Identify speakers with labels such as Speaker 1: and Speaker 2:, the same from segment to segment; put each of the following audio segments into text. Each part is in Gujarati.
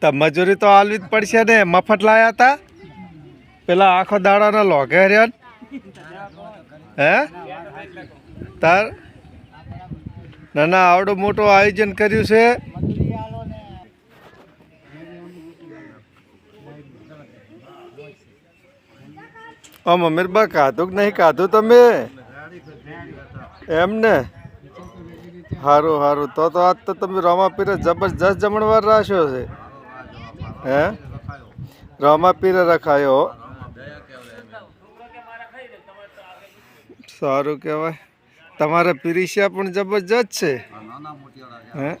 Speaker 1: તો મજૂરી તો આલવી જ પડશે ને. મફત લાયા હતા પેલા આખો દાડાના લોઘે રહ્યા હે? તાર? ના આવડું મોટું આયોજન કર્યું છે. આમ અમીરબા કાધું કે નહીં કાધું તમે? એમ ને? સારું સારું તો તો આજ તો તમે રામાપીરે જબરજસ્ત જમણવાર રાખ્યો છે. હે? રામાપીરે રખાયો. સારું કહેવાય. તમારે પીરીસિયા પણ જબરજસ્ત છે. હે?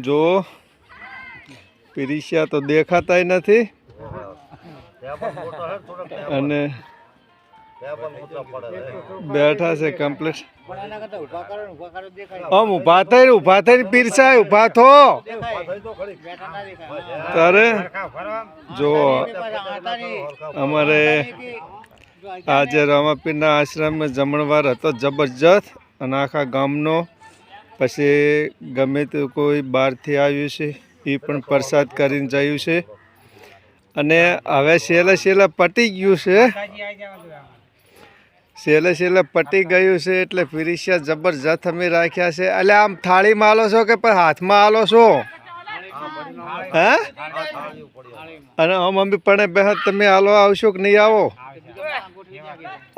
Speaker 1: જો પીરીસિયા તો દેખાતાય નથી. અને બેઠા છે કમ્પ્લીટ આમ ઊભા થઈ ઊભા થઈને પીરસાય ઊભા થો. તારે? જો અમારે આજે રામાપીરના આશ્રમમાં જમણવાર હતો જબરજસ્ત અને આખા ગામનો. પછી ગમે તે કોઈ બહારથી આવ્યું છે એ પણ પ્રસાદ કરીને જયું છે. અને હવે છેલ્લે છેલ્લે પટી ગયું છે. છેલ્લે છેલ્લે પટી ગયું છે એટલે ફિરિશિયા જબરજસ્ત અમે રાખ્યા છે. એટલે આમ થાળીમાં આલો છો કે પણ હાથમાં આલો છો? હે? અને આમ મમ્મી પણ બે તમે આલો આવશો કે નહીં આવો?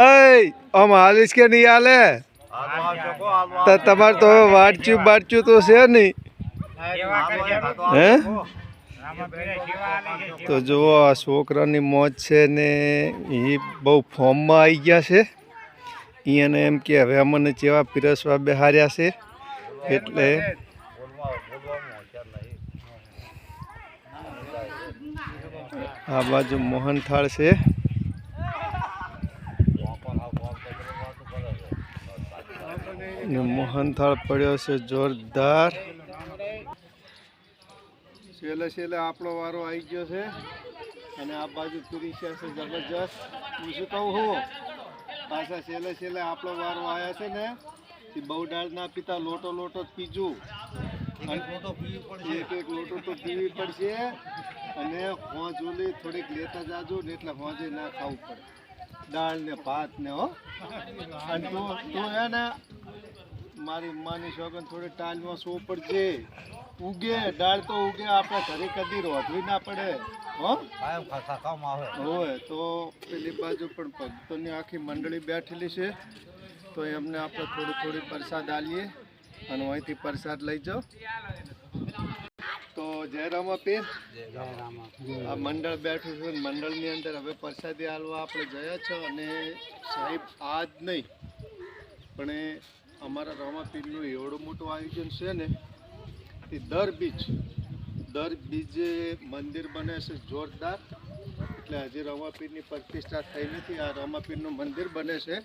Speaker 1: એ આમ હાલીશ કે નહીં હાલે તો તમારે તો હવે વાટચ્યું બાટચ્યું તો છે નહીં. હે? તો જુઓ આ છોકરાની મોજ છે ને એ બહુ ફોર્મમાં આવી ગયા છે. અહીંયાને એમ કે હવે અમને જેવા પીરસવા બેહાર્યા છે, એટલે આ બાજુ મોહનથાળ છે. મોહનથાળ પડ્યો છે જોરદાર. છેલ્લે છેલ્લે આપણો વારો આવી ગયો છે. અને આ બાજુ પીરી છે, જબરજસ્ત. શું કહું, હું? પાછા છેલ્લે છેલ્લે આપણો વારો આવ્યા છે ને એ બહુ દાળ ના પીતા લોટો લોટો પીજું. એક એક લોટો તો પીવી પડશે. અને હોજ ઓલી થોડીક લેતા જાજો ને એટલે હોજે ના ખાવું પડે. દાળ ને ભાત ને હો. અને તું તું હે ને મારી માની શોગન થોડી ટાલમાં સો પડશે. ઉગે દાળ તો ઉગે આપણે ઘરે કદી રોધવી ના પડે હો? હોય તો પેલી બાજુ પણ ભક્તોની આખી મંડળી બેઠેલી છે. તો એમને આપણે થોડી થોડી પ્રસાદ આલીએ અને અહીંથી પ્રસાદ લઈ જાઓ. તો જય રામાપીર. આ મંડળ બેઠું છે મંડળની અંદર હવે પ્રસાદી આલવા આપણે ગયા છો અને સાહેબ આજ નહીં પણ એ અમારા રામાપીરનું એવડું મોટું આયોજન છે ને એ દર બીજ દર બીજે મંદિર બને છે જોરદાર. એટલે હજી રમાપીરની પ્રતિષ્ઠા થઈ નથી. આ રમાપીરનું મંદિર બને છે.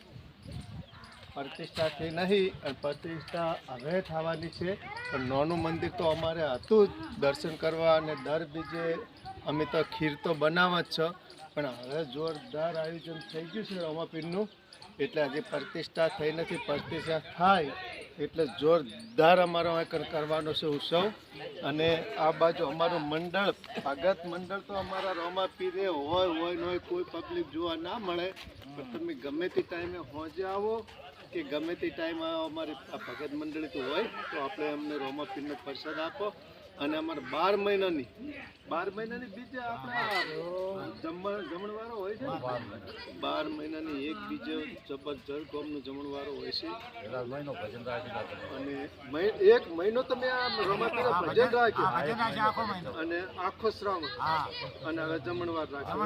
Speaker 1: પ્રતિષ્ઠા થઈ નહીં અને પ્રતિષ્ઠા હવે થવાની છે. પણ નાનું મંદિર તો અમારે હતું જ દર્શન કરવા અને દર બીજે અમે તો ખીર તો બનાવવા જ છો. પણ હવે જોરદાર આયોજન થઈ ગયું છે રમાપીરનું. એટલે હજી પ્રતિષ્ઠા થઈ નથી. પ્રતિષ્ઠા થાય એટલે જોરદાર અમારો અહીં કરવાનો છે ઉત્સવ. અને આ બાજુ અમારું મંડળ, ભગત મંડળ તો અમારા રોમા પીરે હોય હોય ન હોય, કોઈ પબ્લિક જોવા ના મળે. પણ તમે ગમે તે ટાઈમે હોજે આવો કે ગમે તે ટાઈમ અમારી ભગત મંડળી તો હોય, તો આપણે અમને રોમા પીરનો પ્રસાદ આપો. અને અમારે બાર મહિનાની બાર મહિનાની બીજે આપણે જમણ જમણવારો હોય છે બાર મહિનાની એક બીજો જબરજસ્ત ગોમનો જમણવારો હોય છે. અને એક મહિનો તમે આ રમતનો ભજન રાખ્યું અને આખો શ્રાવણ. અને હવે જમણવાર રાખ્યો.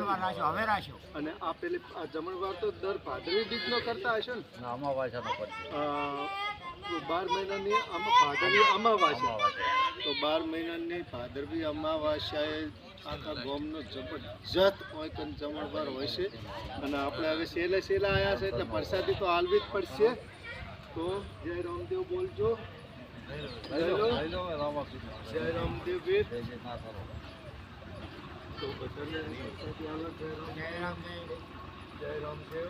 Speaker 1: અને આ પેલી આ જમણવાર તો દર ભાદરવી બીજનો કરતા હશો ને? બાર મહિનાની આમાં ભાદરવી અમાવાસ્યા. તો બાર મહિનાની ભાદરવી અમાવાસ્યાએ આખા ગોમનો જબરજસ્ત ઓયકન કન જમણવાર હોય છે. અને આપણે હવે છેલ્લે છેલ્લે આવ્યા છે એટલે પ્રસાદી તો હાલવી જ પડશે. તો જય રામદેવ બોલજો. જય રામદેવ વીર તો બધાને જય રામ. જય રામદેવ.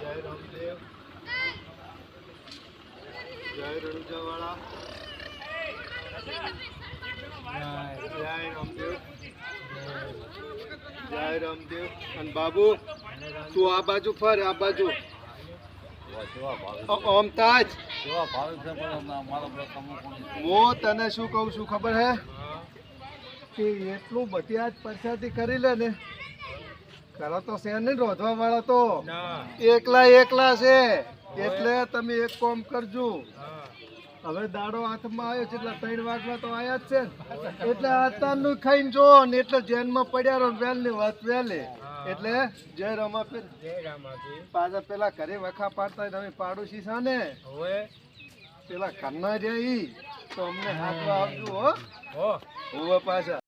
Speaker 1: જય રામદેવ. જય રણુજાવાળા. જય રામદેવ જય રામદેવ અને બાબુ તું આ બાજુ ફર આ બાજુ. હું તને શું કહું છું ખબર હે? કે એટલું બધી આજ પરસાદી કરી લે ને કરો તો છે નહીં રોધવા વાળા તો. એકલા એકલા છે. એટલે તમે એક કોમ કરજો. હવે દાડો હાથમાં આવ્યો છે એટલે ત્રણ વાગમાં તો આયા જ છે ને. એટલે અત્યારનું ખાઈને જો ને એટલે જેનમાં પડ્યા રહો ની વાત વહેલી એટલે જય રમાપીર. પાછા પેલા ઘરે વખા પાડતા અમે તમે પાડોશી છે ને પેલા કન્ના જાય ઈ. તો અમને હાથમાં આવજો હો. હો. પાછા.